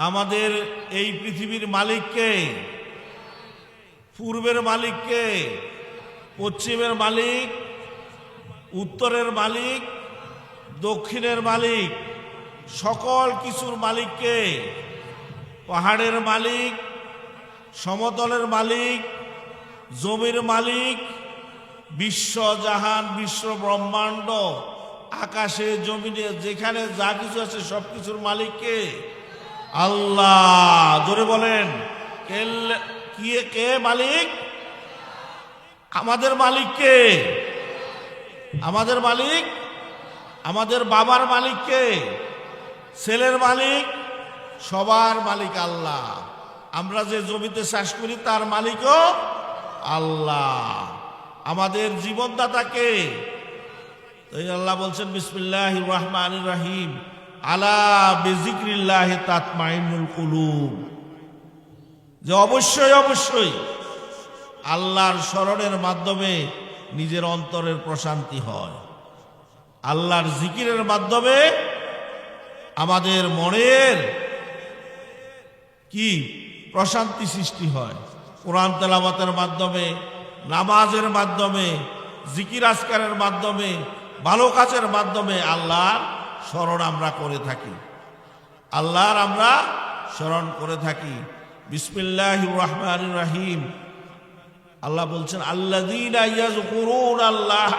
আমাদের এই পৃথিবীর মালিককে পূর্বের মালিককে পশ্চিমের মালিক? উত্তরের মালিক? দক্ষিণের মালিক? সকল কিছুর মালিককে পাহাড়ের মালিক? সমতলের মালিক? জমির মালিক? বিশ্ব জাহান বিশ্ব ব্রহ্মাণ্ড আকাশে, জমিনে, যেখানে যা কিছু আছে সব কিছুর মালিককে আল্লাহ, জোরে বলেন। কে- কে মালিক? আমাদের মালিক কে? আমাদের মালিক? আমাদের বাবার মালিক কে? ছেলের মালিক? সবার মালিক আল্লাহ। আমরা যে জমিতে চাষ করি, তার মালিকও আল্লাহ। আমাদের জীবনদাতাকে আল্লাহ বলছেন বিসমিল্লাহ রহমান রাহিম। আলা বেজিক্রিল্লাহ তাতমাইনুল কুলুব। যে অবশ্যই অবশ্যই আল্লাহর স্মরণের মাধ্যমে নিজের অন্তরের প্রশান্তি হয়। আল্লাহর জিকিরের মাধ্যমে আমাদের মনের কি প্রশান্তি সৃষ্টি হয়। কোরআন তেলাবাতের মাধ্যমে, নামাজের মাধ্যমে, জিকির আসকারের মাধ্যমে, ভালো কাজের মাধ্যমে আল্লাহর স্মরণ আমরা করে থাকি। আল্লাহর আমরা স্মরণ করে থাকি। বিসমিল্লাহ রহমান রাহিম। আল্লাহ বলছেন ইয়াযকুরুনা আল্লাহ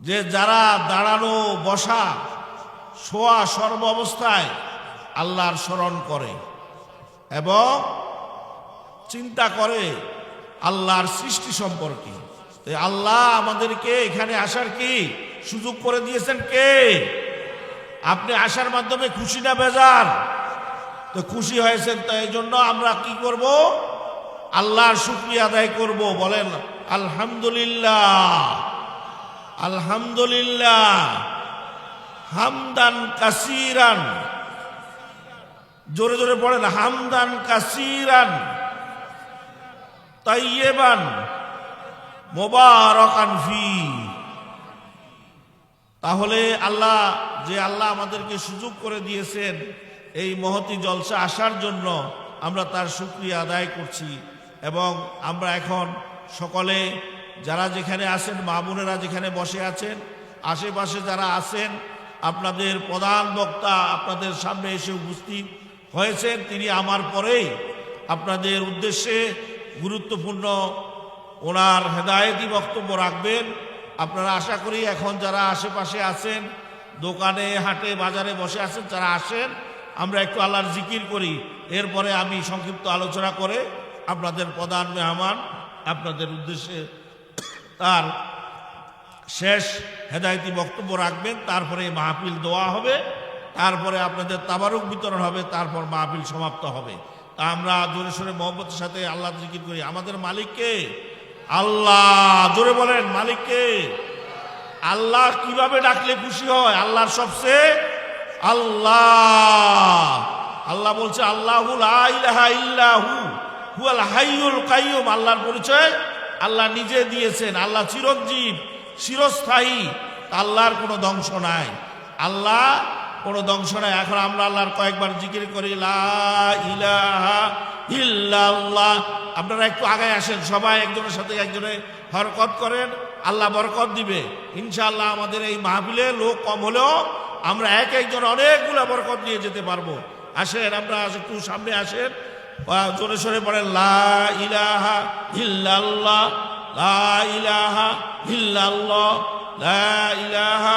যে যারা দাঁড়ানো বসা, শোয়া সর্ব অবস্থায় আল্লাহর স্মরণ করে এবং চিন্তা করে আল্লাহর সৃষ্টি সম্পর্কে। আল্লাহ আমাদেরকে এখানে আসার কি সুযোগ করে দিয়েছেন কে? আপনি আসার মাধ্যমে খুশি না বেজার? তো খুশি হয়েছেন, তো এই জন্য আমরা কি করব? আল্লাহর শুক্রিয়া আদায় করব, বলেন, আলহামদুলিল্লাহ আলহামদুলিল্লাহ, হামদান কাসিরান জোরে জোরে পড়েন হামদান কাসিরান, তাইয়েবান, মোবারকান ফি। তাহলে আল্লাহ, যে আল্লাহ আমাদেরকে সুযোগ করে দিয়েছেন এই মহতি জলসা আসার জন্য আমরা তার শুক্রিয়া আদায় করছি এবং আমরা এখন সকলে যারা যেখানে আছেন, মা বোনেরা যেখানে বসে আছেন, আশেপাশে যারা আছেন, আপনাদের প্রধান বক্তা আপনাদের সামনে এসে উপস্থিত। হয়েছেন, তিনি আমার পরেই। আপনাদের উদ্দেশ্যে গুরুত্বপূর্ণ ওনার হেদায়েতি বক্তব্য রাখবেন। আপনারা আশা করি এখন যারা আশেপাশে আছেন, দোকানে, হাটে, বাজারে বসে আছেন, যারা আসেন, আমরা একটু আল্লাহর জিকির করি। এরপরে আমি সংক্ষিপ্ত আলোচনা করে আপনাদের প্রধান মেহমান আপনাদের উদ্দেশ্যে তার শেষ হেদায়তি বক্তব্য রাখবেন। তারপরে মাহফিল দোয়া হবে। তারপরে আপনাদের তাবারুক বিতরণ হবে, তারপর মাহফিল সমাপ্ত হবে। তা আমরা জোরে সোরে মোহব্বতের সাথে আল্লাহ জিকির করি। আমাদের মালিককে আল্লাহ, জোরে বলেন মালিককে আল্লাহ কীভাবে ডাকলে খুশি হয়? আল্লাহর সবচেয়ে আল্লাহ। আল্লাহ বলছে, আল্লাহু লা ইলাহা ইল্লাহু হুয়াল হাইয়ুল কাইয়ুম। আল্লাহর পরিচয় আল্লাহ নিজে দিয়েছেন। আল্লাহ চিরঞ্জীব, চিরস্থায়ী। আল্লাহর কোনো ধ্বংস নাই। আল্লাহ কোনো ধ্বংস নাই। এখন আমরা আল্লাহর কয়েকবার জিকির করি ইলাহা আপনারা একটু আগে আসেন, সবাই একজনের সাথে একজনে হরকত করেন, আল্লাহ বরকত দিবে। ইনশাআল্লাহ আমাদের এই মাহফিলে লোক কম হলেও আমরা এক একজন অনেকগুলো বরকত নিয়ে যেতে পারব। আসেন, আমরা একটু সামনে আসেন। জোরে সরে পড়েন লা ইলাহা ইল্লাল্লাহ। লা ইলাহা ইল্লাল্লাহ। লা ইলাহা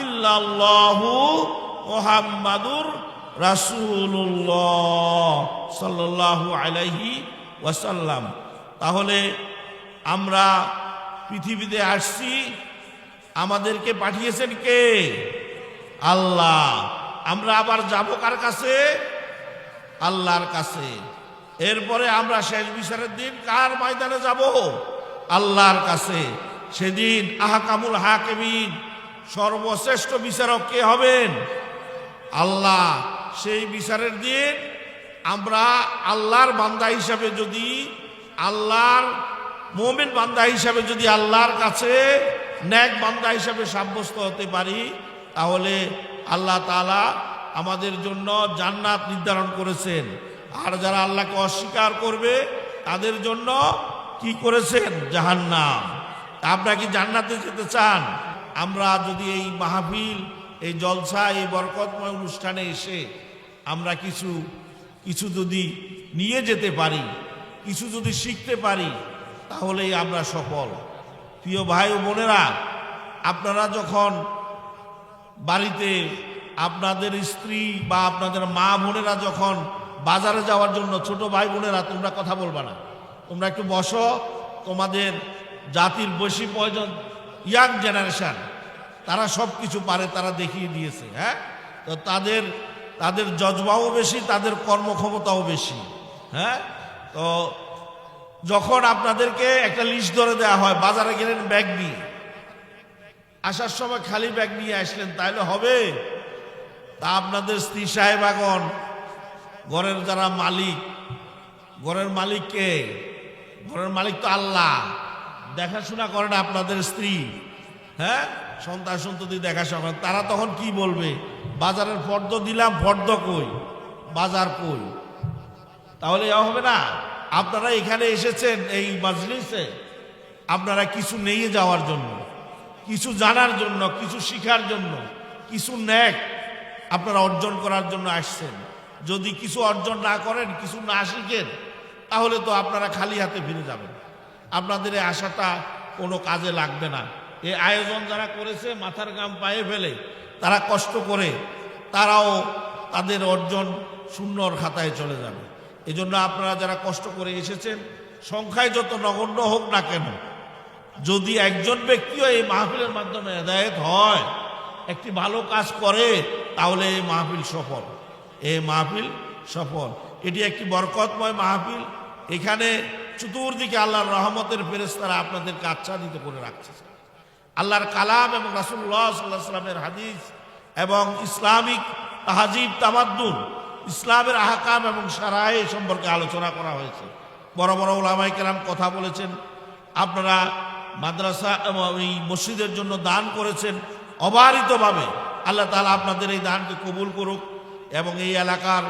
ইল্লাল্লাহু মুহাম্মাদুর রাসূলুল্লাহ সাল্লাল্লাহু আলাইহি ওয়াসাল্লাম। তাহলে আমরা পৃথিবীতে আসছি, আমাদেরকে পাঠিয়েছেন কে? আল্লাহ। আমরা আবার যাব কার কাছে? আল্লাহর কাছে। এরপরে আমরা শেষ বিচারের দিন কার ময়দানে যাব? আল্লাহর কাছে। সেদিন আহকামুল হাকিমিন সর্বশ্রেষ্ঠ বিচারক কে হবেন? আল্লাহ। সেই বিচারের দিন আমরা আল্লাহর বান্দা হিসাবে যদি, আল্লাহর মোমেন বান্দা হিসাবে যদি আল্লাহর কাছে ন্যাক বান্দা হিসাবে সাব্যস্ত হতে পারি, তাহলে আল্লাহ তাআলা আমাদের জন্য জান্নাত নির্ধারণ করেছেন। আর যারা আল্লাহকে অস্বীকার করবে, তাদের জন্য কি করেছেন? জাহান্নাম। আপনারা কি জান্নাতে যেতে চান? আমরা যদি এই মাহফিল, এই জলসা, এই বরকতময় অনুষ্ঠানে এসে আমরা কিছু কিছু যদি নিয়ে যেতে পারি, কিছু যদি শিখতে পারি, তাহলেই আমরা সফল। প্রিয় ভাই ও বোনেরা, আপনারা যখন বাড়িতে আপনাদের স্ত্রী বা আপনাদের মা বোনেরা যখন বাজারে যাওয়ার জন্য, ছোট ভাই বোনেরা, তোমরা কথা বলবা না। তোমরা একটু বসো, তোমাদের জাতির বেশি প্রয়োজন ইয়াং জেনারেশন তারা সব কিছু পারে, তারা দেখিয়ে দিয়েছে হ্যাঁ? তো তাদের তাদের জজবাও বেশি, তাদের কর্মক্ষমতাও বেশি হ্যাঁ? তো যখন আপনাদেরকে একটা লিস্ট ধরে দেওয়া হয়, বাজারে গেলেন ব্যাগ নিয়ে, আসার সময় খালি ব্যাগ নিয়ে আসলেন তাহলে হবে? তা আপনাদের স্ত্রী সাহেব সাহেবাগন ঘরের যারা মালিক, ঘরের মালিক কে? ঘরের মালিক তো আল্লাহ। দেখাশোনা করেন আপনাদের স্ত্রী। হ্যাঁ? সন্তান সন্ততি দেখাশোনা করেন তারা তখন কি বলবে? বাজারের ফর্দ দিলাম ফর্দ কই? বাজার কই? তাহলে হবে না। আপনারা এখানে এসেছেন এই মাজলিসে। আপনারা কিছু নিয়ে যাওয়ার জন্য, কিছু জানার জন্য, কিছু শিখার জন্য, কিছু ন্যাক আপনারা অর্জন করার জন্য আসছেন। যদি কিছু অর্জন না করেন, কিছু না শিখেন, তাহলে তো আপনারা খালি হাতে ফিরে যাবেন। আপনাদের এই আশাটা কোনো কাজে লাগবে না। এই আয়োজন যারা করেছে, মাথার গাম পায়ে ফেলে, তারা কষ্ট করে তারাও তাদের অর্জন শূন্যর খাতায় চলে যাবে। এজন্য আপনারা যারা কষ্ট করে এসেছেন, সংখ্যায় যত নগণ্য হোক না কেন, যদি একজন ব্যক্তিও এই মাহফিলের মাধ্যমে হেদায়ত হয়, একটি ভালো কাজ করে, তাহলে এই মাহফিল সফল। এই মাহফিল সফল। এটি একটি বরকতময় মাহফিল। এখানে চতুর্দিকে আল্লাহর রহমতের ফেরেস্তারা আপনাদেরকে আচ্ছাদিত করে রাখছে। আল্লাহর কালাম এবং রাসুল্লাহ সাল্লাহ সাল্লামের হাদিস এবং ইসলামিক তাহাজিব, তামাদ্দুন, ইসলামের আহকাম এবং সারায় সম্পর্কে আলোচনা করা হয়েছে। বড় বড় ওলামাই কেরাম কথা বলেছেন, আপনারা মাদ্রাসা এবং এই মসজিদের জন্য দান করেছেন, অবারিতভাবে আল্লাহ তালা আপনাদের এই দানকে কবুল করুক এবং এই এলাকার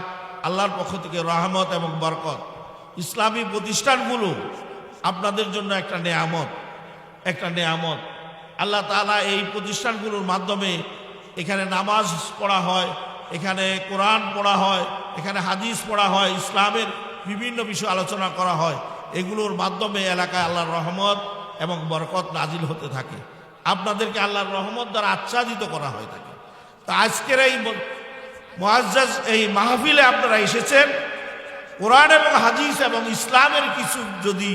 আল্লাহর পক্ষ থেকে রহমত এবং বরকত। ইসলামী প্রতিষ্ঠানগুলো আপনাদের জন্য একটা নেয়ামত একটা নেয়ামত। আল্লাহ তালা এই প্রতিষ্ঠানগুলোর মাধ্যমে এখানে নামাজ পড়া হয়, এখানে কোরআন পড়া হয়, এখানে হাদিস পড়া হয়, ইসলামের বিভিন্ন বিষয় আলোচনা করা হয়। এগুলোর মাধ্যমে এলাকায় আল্লাহর রহমত এবং বরকত নাজিল হতে থাকে। আপনাদেরকে আল্লাহর রহমত দ্বারা আচ্ছাদিত করা হয়ে থাকে। তো আজকের এই মহাজ্জাজ এই মাহফিলে আপনারা এসেছেন। কোরআন এবং হাদিস এবং ইসলামের কিছু যদি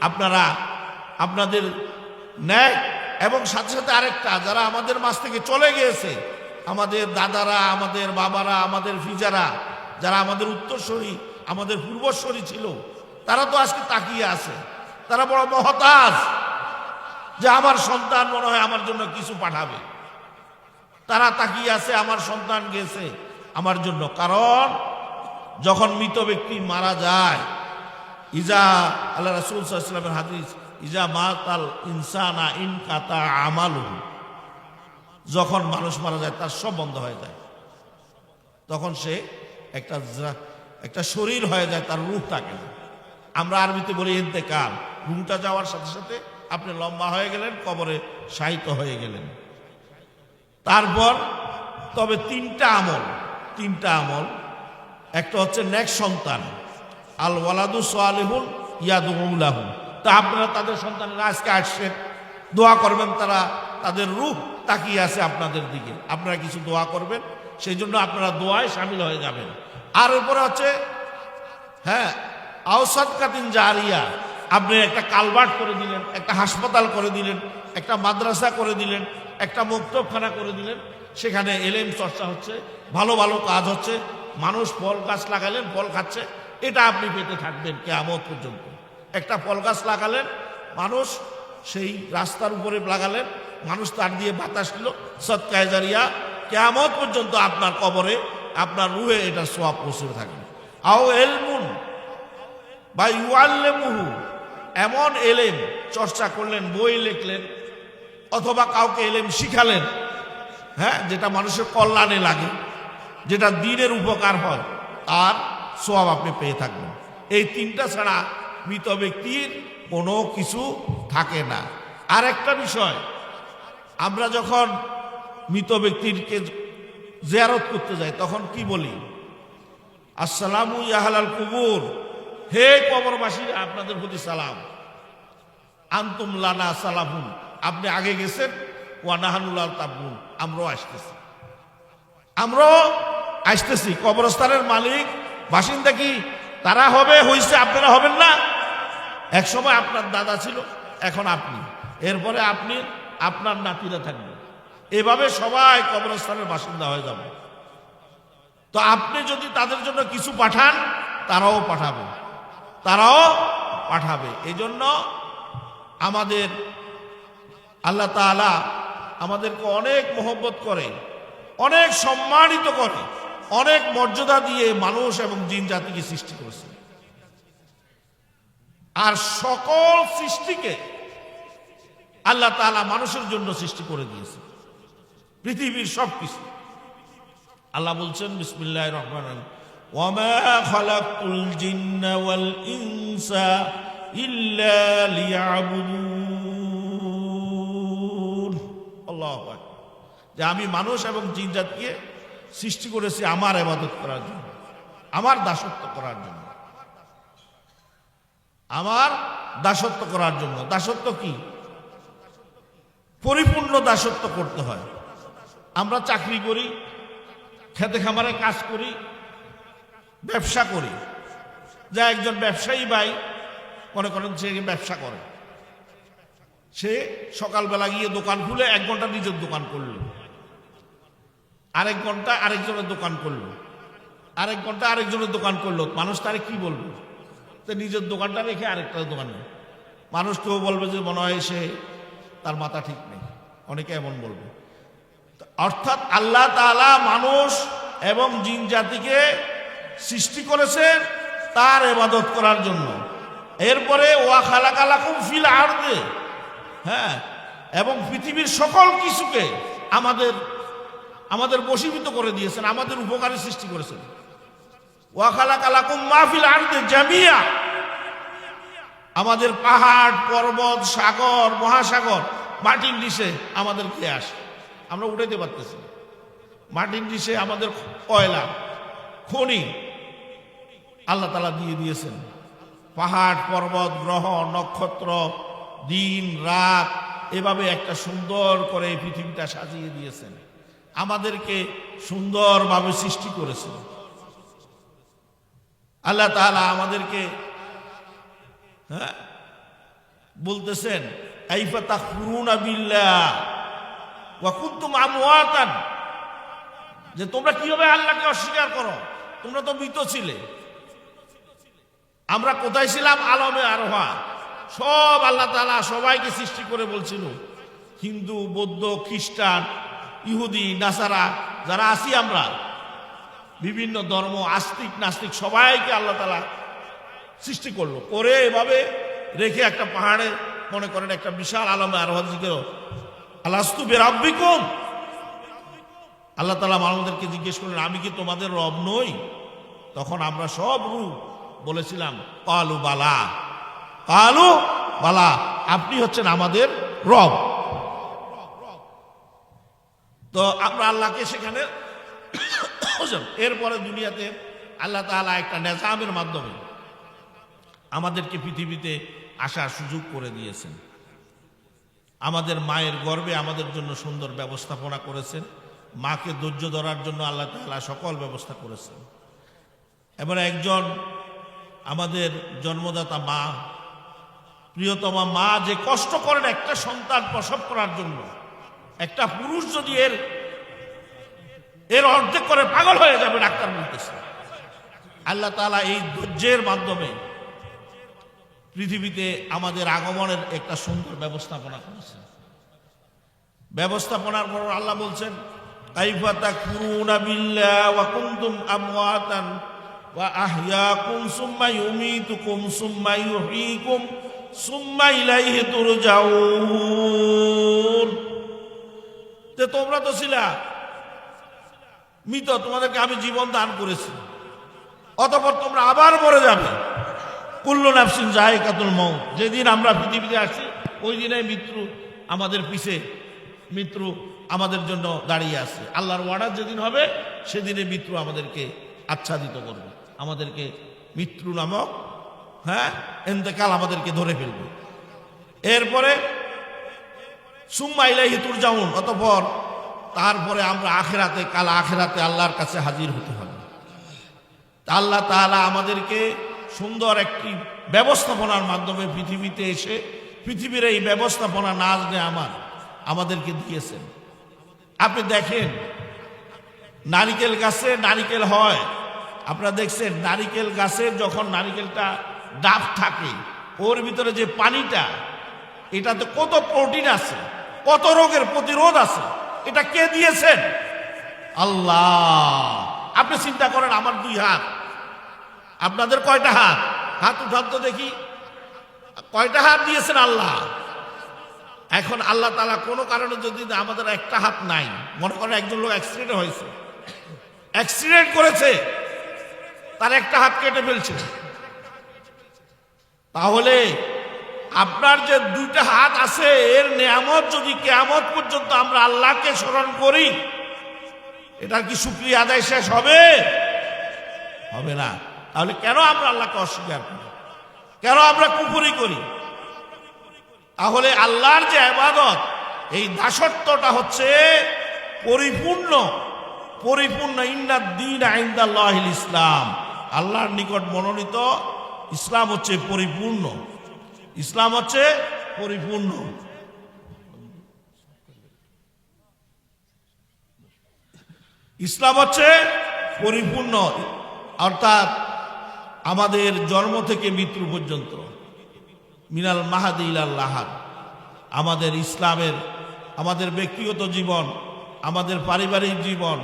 আপনারা আপনাদের ন্যায় এবং সাথে সাথে আরেকটা, যারা আমাদের মাছ থেকে চলে গিয়েছে, আমাদের দাদারা, আমাদের বাবারা, আমাদের ফিজারা, যারা আমাদের উত্তরস্বরী আমাদের পূর্বস্বরী ছিল, তারা তো আজকে তাকিয়ে আছে। তারা বড় মহতাজ যে আমার সন্তান মনে হয় আমার জন্য কিছু পাঠাবে। তারা তাকিয়ে আছে, আমার সন্তান গেছে আমার জন্য। কারণ যখন মৃত ব্যক্তি মারা যায়, ইজা আল্লাহ রাসুল সাল্লামের হাদিস, ইজা মাতাল ইনসানা ইন কাতা আমালু যখন মানুষ মারা যায়, তার সব বন্ধ হয়ে যায়। তখন সে একটা একটা শরীর হয়ে যায়, তার রূপ থাকে না। আমরা আরবিতে বলি ইন্তেকাল। রুমটা যাওয়ার সাথে সাথে আপনি লম্বা হয়ে গেলেন, কবরে শায়িত হয়ে গেলেন। তারপর, তবে তিনটা আমল তিনটা আমল একটা হচ্ছে নেক্সট সন্তান। আল ওয়ালাদু সোয়ালিহুল ইয়াদুলাহু তা আপনারা তাদের সন্তানেরা আজকে আসছেন, দোয়া করবেন তারা, তাদের রূপ তাকিয়ে আছে আপনাদের দিকে। আপনারা কিছু দোয়া করবেন সেই জন্য আপনারা দোয়ায় সামিল হয়ে যাবেন। আর উপরে হচ্ছে হ্যাঁ আওসাদ কাতিন জারিয়া। আপনি একটা কালভার্ট করে দিলেন, একটা হাসপাতাল করে দিলেন, একটা মাদ্রাসা করে দিলেন, একটা মুক্তবখানা করে দিলেন। সেখানে এলেম চর্চা হচ্ছে, ভালো ভালো কাজ হচ্ছে। মানুষ ফল গাছ লাগালেন, ফল খাচ্ছে, এটা আপনি পেতে থাকবেন কেয়ামত পর্যন্ত। একটা ফল গাছ লাগালেন, মানুষ সেই রাস্তার উপরে লাগালেন, মানুষ তার দিয়ে বাতাস নিল, সৎকায় জারিয়া, কেয়ামত পর্যন্ত আপনার কবরে, আপনার রুহে এটা সোয়াব পৌঁছে থাকবে। আও এলমুন, বা ইউআল্লেমুহু, এমন এলেম চর্চা করলেন, বই লিখলেন, অথবা কাউকে এলেম শিখালেন হ্যাঁ যেটা মানুষের কল্যাণে লাগে। যেটা দিনের উপকার হয়, তার সোয়াব আপনি পেয়ে থাকবেন। এই তিনটা ছাড়া মৃত ব্যক্তির কোনো কিছু থাকে না। আর একটা বিষয়, আমরা যখন মৃত ব্যক্তিরকে জিয়ারত করতে যাই, তখন কি বলি? আসসালামু ইয়াহালাল কুবুর। হে কবরবাসীরা, আপনাদের প্রতি সালাম। আন্তুম লানা সালামুন আপনি আগে গেছেন ওয়ানাহানুল্লাহ তাবুন আমরাও আসতেছি। আমরাও আসতেছি। কবরস্থানের মালিক, বাসিন্দা কি? তারা হবে, হইছে, আপনারা হবেন না? এক সময় আপনার দাদা ছিল, এখন আপনি। এরপরে আপনি, আপনার নাতিরা থাকবে। এভাবে সবাই কবরস্থানের বাসিন্দা হয়ে যাবে। তো আপনি যদি তাদের জন্য কিছু পাঠান, তারাও পাঠাবে। তারাও পাঠাবে। এই জন্য আমাদের আল্লাহ তাআলা আমাদেরকে অনেক মোহব্বত করে, অনেক সম্মানিত করে। অনেক মর্যাদা দিয়ে মানুষ এবং জিন জাতিকে সৃষ্টি করেছে। আর সকল সৃষ্টিকে আল্লাহ তাআলা মানুষের জন্য সৃষ্টি করে দিয়েছে। পৃথিবীর সব কিছু আল্লাহ বলছেন বিসমিল্লাহ রহমান যে আমি মানুষ এবং জিন জাতিকে সৃষ্টি করেছি আমার ইবাদত করার জন্য, আমার দাসত্ব করার জন্য। আমার দাসত্ব করার জন্য। দাসত্ব কি? পরিপূর্ণ দাসত্ব করতে হয়। আমরা চাকরি করি, খেতে খামারে কাজ করি, ব্যবসা করি। যা একজন ব্যবসায়ী ভাই, মনে করেন সে ব্যবসা করে। সে সকালবেলা গিয়ে দোকান খুলে এক ঘণ্টা নিজের দোকান করল। আরেক ঘণ্টা আরেকজনের দোকান করল। আরেক ঘণ্টা আরেকজনের দোকান করল। মানুষ তারে কি বলবে? তো নিজের দোকানটা রেখে আরেকটা দোকানে মানুষ কেউ বলবে যে মনে হয় সে তার মাথা ঠিক নেই। অনেকে এমন বলবে। অর্থাৎ আল্লাহ তাআলা মানুষ এবং জিন জাতিকে সৃষ্টি করেছেন তার এবাদত করার জন্য। এরপরে ওয়া খালাকালাকুম ফিল আরদে। হ্যাঁ এবং পৃথিবীর সকল কিছুকে আমাদের আমাদের বশীভূত করে দিয়েছেন, আমাদের উপকারে সৃষ্টি করেছেন। আমাদের পাহাড়, পর্বত, সাগর, মহাসাগর, মাটির নিচে আমাদের খেয়ে আসে। আমরা উঠাইতে পারতেছি মাটির নিচে আমাদের কয়লা, খনি আল্লাহ তালা দিয়ে দিয়েছেন। পাহাড়, পর্বত, গ্রহ, নক্ষত্র, দিন, রাত, এভাবে একটা সুন্দর করে এই পৃথিবীটা সাজিয়ে দিয়েছেন। আমাদেরকে সুন্দরভাবে সৃষ্টি করেছেন আল্লাহ তাআলা আমাদেরকে হ্যাঁ বলতেছেন, কাইফা তাকফুরুনা বিল্লাহ ওয়া কুনতুম আমওয়াতান। যে তোমরা কীভাবে আল্লাহকে অস্বীকার করো? তোমরা তো মৃত ছিলে। আমরা কোথায় ছিলাম? আলমে আরোহা। সব আল্লাহ তাআলা সবাইকে সৃষ্টি করে বলছিল, হিন্দু, বৌদ্ধ, খ্রিস্টান ইহুদি, নাসারা, যারা আছি আমরা, বিভিন্ন ধর্ম, আস্তিক, নাস্তিক, সবাইকে আল্লাহ তালা সৃষ্টি করল। করে এভাবে রেখে একটা পাহাড়ে মনে করেন একটা বিশাল আলমে আরোহা জিজ্ঞেস আলাস্তু বেরাব্বিকুম? আল্লাহ তালা আমাদেরকে জিজ্ঞেস করলেন, আমি কি তোমাদের রব নই? তখন আমরা সব রূপ বলেছিলাম, কালু বালা। কালু বালা। আপনি হচ্ছেন আমাদের রব। তো আমরা আল্লাহকে সেখানে এরপরে দুনিয়াতে আল্লাহ তাআলা একটা নেজামের মাধ্যমে আমাদেরকে পৃথিবীতে আসার সুযোগ করে দিয়েছেন। আমাদের মায়ের গর্বে আমাদের জন্য সুন্দর ব্যবস্থাপনা করেছেন। মাকে ধৈর্য ধরার জন্য আল্লাহ তাআলা সকল ব্যবস্থা করেছেন। এবার একজন আমাদের জন্মদাতা মা, প্রিয়তমা মা যে কষ্ট করেন একটা সন্তান প্রসব করার জন্য একটা পুরুষ যদি এর এর অর্ধেক করে পাগল হয়ে যাবে ডাক্তার বলতেছে। আল্লাহ তাআলা এই ধৈর্যের মাধ্যমে পৃথিবীতে আমাদের আগমনের একটা সুন্দর ব্যবস্থাপনা করেছেন। ব্যবস্থাপনার পর আল্লাহ বলছেন বিল্লাহ ওয়া তে তোমরা তো ছিলা মৃত, তোমাদেরকে আমি জীবন দান করেছি। অতপর তোমরা আবার মরে যাবে। কুল্লু নাফসিন জায়কাতুল মৌ যেদিন আমরা পৃথিবীতে আসি ওই দিনে মৃত্যু আমাদের পিছে, মৃত্যু আমাদের জন্য দাঁড়িয়ে আছে। আল্লাহর ওয়ার্ডার যেদিন হবে, সেদিনে মৃত্যু আমাদেরকে আচ্ছাদিত করবে। আমাদেরকে মৃত্যু নামক হ্যাঁ এতেকাল আমাদেরকে ধরে ফেলবে। এরপরে সুম্মা ইলাইহি তুরজাউন, অতঃপর তারপরে আমরা আখেরাতে, কাল আখেরাতে আল্লাহর কাছে হাজির হতে হবে। আল্লাহ তাআলা আমাদেরকে সুন্দর একটি ব্যবস্থাপনার মাধ্যমে পৃথিবীতে এসে, পৃথিবীর এই ব্যবস্থাপনা না জেনে আমার আমাদেরকে দিয়েছেন। আপনি দেখেন, নারিকেল গাছে নারিকেল হয়। আপনারা দেখছেন, নারিকেল গাছের যখন নারিকেলটা ডাব থাকে, ওর ভিতরে যে পানিটা এটাতে কত প্রোটিন আছে? কত রোগের প্রতিরোধ আছে? এটা কে দিয়েছেন? আল্লাহ। আপনি চিন্তা করেন, আমার দুই হাত। আপনাদের কয়টা হাত? হাত উঠান তো দেখি। কয়টা হাত দিয়েছেন আল্লাহ? এখন আল্লাহ তালা কোনো কারণে যদি আমাদের একটা হাত নাই, মনে করেন একজন লোক অ্যাক্সিডেন্ট হয়েছে। অ্যাক্সিডেন্ট করেছে। তার একটা হাত কেটে ফেলছে। তাহলে আপনার যে দুইটা হাত আছে, এর নিয়ামত যদি কেয়ামত পর্যন্ত আমরা আল্লাহকে স্মরণ করি এটার কি সুক্রিয়া আদায় শেষ হবে? হবে না। তাহলে কেন আমরা আল্লাহকে অস্বীকার করি? কেন আমরা কুপুরি করি? তাহলে আল্লাহর যে আবাদত এই দাসত্বটা হচ্ছে পরিপূর্ণ পরিপূর্ণ ইন্নাদ্দিন আইন্দাল্লাহ ইসলাম। আল্লাহর নিকট মনোনীত, ইসলাম হচ্ছে পরিপূর্ণ। ইসলাম হচ্ছে পরিপূর্ণ। ইসলাম হচ্ছে পরিপূর্ণ, অর্থাৎ আমাদের জন্ম থেকে মৃত্যু পর্যন্ত। মিনাল মাহাদিল আল্লাহাদ আমাদের ইসলামের, আমাদের ব্যক্তিগত জীবন, আমাদের পারিবারিক জীবন,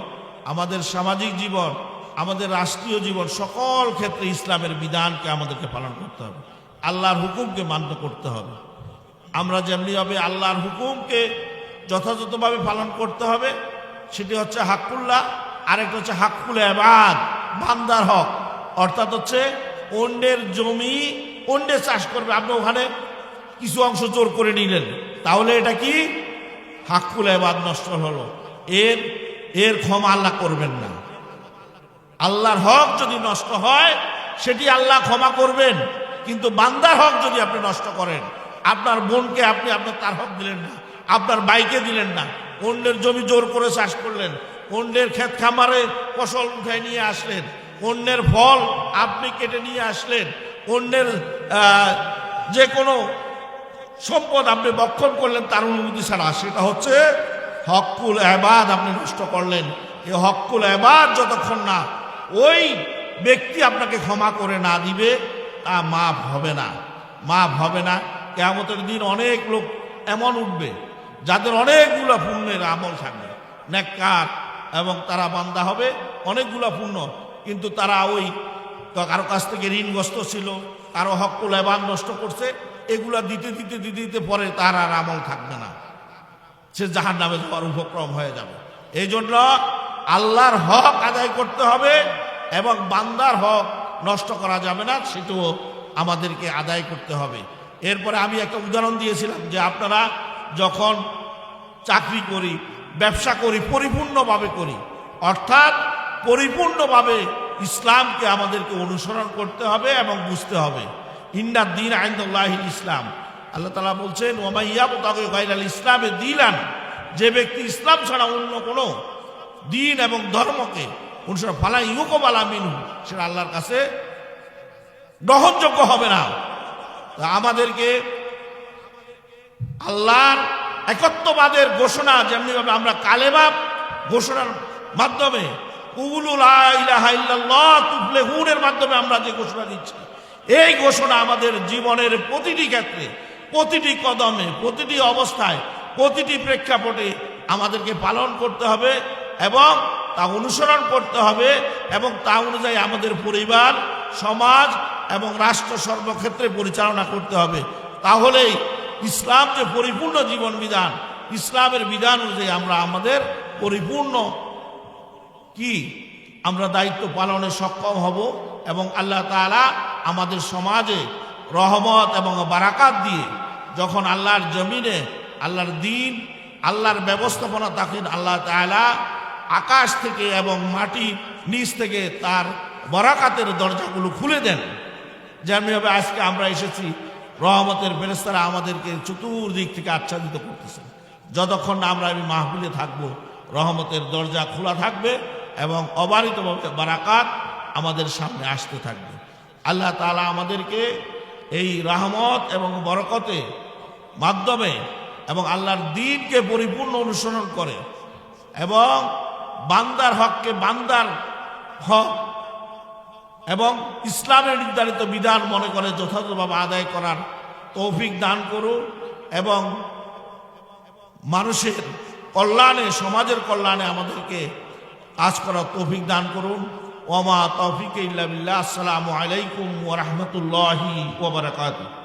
আমাদের সামাজিক জীবন, আমাদের রাষ্ট্রীয় জীবন, সকল ক্ষেত্রে ইসলামের বিধানকে আমাদেরকে পালন করতে হবে। আল্লাহর হুকুমকে মান্য করতে হবে। আমরা যেমনিভাবে আল্লাহর হুকুমকে যথাযথভাবে পালন করতে হবে, সেটি হচ্ছে হাক্কুল্লাহ, আরেকটা হচ্ছে হাক্কুল এবাদ বান্দার হক। অর্থাৎ হচ্ছে অন্যের জমি, অন্যে চাষ করবে। আপনি ওখানে কিছু অংশ জোর করে নিলেন, তাহলে এটা কি? হাক্কুল এবাদ নষ্ট হলো। এর এর ক্ষমা আল্লাহ করবেন না। আল্লাহর হক যদি নষ্ট হয়, সেটি আল্লাহ ক্ষমা করবেন। কিন্তু বান্দার হক যদি আপনি নষ্ট করেন, আপনার বোনকে আপনি আপনার তার হক দিলেন না, আপনার বাইকে দিলেন না, অন্যের জমি জোর করে চাষ করলেন, অন্যের ক্ষেত খামারে ফসল উঠায় নিয়ে আসলেন, অন্যের ফল আপনি কেটে নিয়ে আসলেন, অন্যের যে কোনো সম্পদ আপনি বক্ষণ করলেন, তার অনুমতি ছাড়া। সেটা হচ্ছে হকুল এবাদ আপনি নষ্ট করলেন। এই হকুল এবাদ যতক্ষণ না ওই ব্যক্তি আপনাকে ক্ষমা করে না দিবে তা মাফ হবে না। মাফ হবে না। কেমতের দিন অনেক লোক এমন উঠবে, যাদের অনেকগুলো পুণ্যের আমল থাকবে। নেককার এবং তারা বান্দা হবে, অনেকগুলো পুণ্য। কিন্তু তারা ওই কারও কাছ থেকে ঋণগ্রস্ত ছিল, কারও হকুল এবাদ নষ্ট করছে, এগুলা দিতে দিতে দিতে দিতে পরে তার আর আমল থাকবে না। সে জাহান নামে যাওয়ার উপক্রম হয়ে যাবে। এই জন্য আল্লাহর হক আদায় করতে হবে এবং বান্দার হক নষ্ট করা যাবে না, সেটাও আমাদেরকে আদায় করতে হবে। এরপরে আমি একটা উদাহরণ দিয়েছিলাম যে আপনারা যখন চাকরি করি, ব্যবসা করি, পরিপূর্ণভাবে করি, অর্থাৎ পরিপূর্ণভাবে ইসলামকে আমাদেরকে অনুসরণ করতে হবে এবং বুঝতে হবে। ইন্দার দিন আইন্দুল্লাহ ইসলাম। আল্লাহ তালা বলছেন ওমাইয়াব ইসলামে দিলান যে ব্যক্তি ইসলাম ছাড়া অন্য কোনো দিন এবং ধর্মকে অনুসরণ ফালা ইউকবালা মিনু। সেটা আল্লাহর কাছে গ্রহণযোগ্য হবে না। আমাদেরকে আল্লাহর একত্ববাদের ঘোষণা, যেমনিভাবে আমরা কালেমা ঘোষণার মাধ্যমে তুফলেহুনের মাধ্যমে আমরা যে ঘোষণা দিচ্ছি, এই ঘোষণা আমাদের জীবনের প্রতিটি ক্ষেত্রে, প্রতিটি কদমে, প্রতিটি অবস্থায়, প্রতিটি প্রেক্ষাপটে আমাদেরকে পালন করতে হবে এবং তা অনুসরণ করতে হবে এবং তা অনুযায়ী আমাদের পরিবার, সমাজ এবং রাষ্ট্র সর্বক্ষেত্রে পরিচালনা করতে হবে। তাহলেই ইসলাম যে পরিপূর্ণ জীবন বিধান, ইসলামের বিধান অনুযায়ী আমরা আমাদের পরিপূর্ণ কি? আমরা দায়িত্ব পালনে সক্ষম হব এবং আল্লাহ তাআলা আমাদের সমাজে রহমত এবং বারাকাত দিয়ে যখন আল্লাহর জমিনে, আল্লাহর দিন, আল্লাহর ব্যবস্থাপনা তখন আল্লাহ তাআলা আকাশ থেকে এবং মাটি নিচ থেকে তার বরাকাতের দরজাগুলো খুলে দেন। যেমনিভাবে আজকে আমরা এসেছি, রহমতের ফেরেস্তারা আমাদেরকে চতুর্দিক থেকে আচ্ছাদিত করতেছেন। যতক্ষণ আমরা এই মাহফিলে থাকব, রহমতের দরজা খোলা থাকবে এবং অবারিতভাবে বারাকাত আমাদের সামনে আসতে থাকবে। আল্লাহ তালা আমাদেরকে এই রহমত এবং বরকতে মাধ্যমে এবং আল্লাহর দিনকে পরিপূর্ণ অনুসরণ করে এবং বান্দার হককে বান্দার হক এবং ইসলামের নির্ধারিত বিধান মনে করে যথাযথভাবে আদায় করার তৌফিক দান করুন এবং মানুষের কল্যাণে, সমাজের কল্যাণে আমাদেরকে কাজ করার তৌফিক দান করুন। ওমা তৌফিক ইল্লা আলাইকুম ওয়া রাহমাতুল্লাহি ওয়া বারাকাতুহু।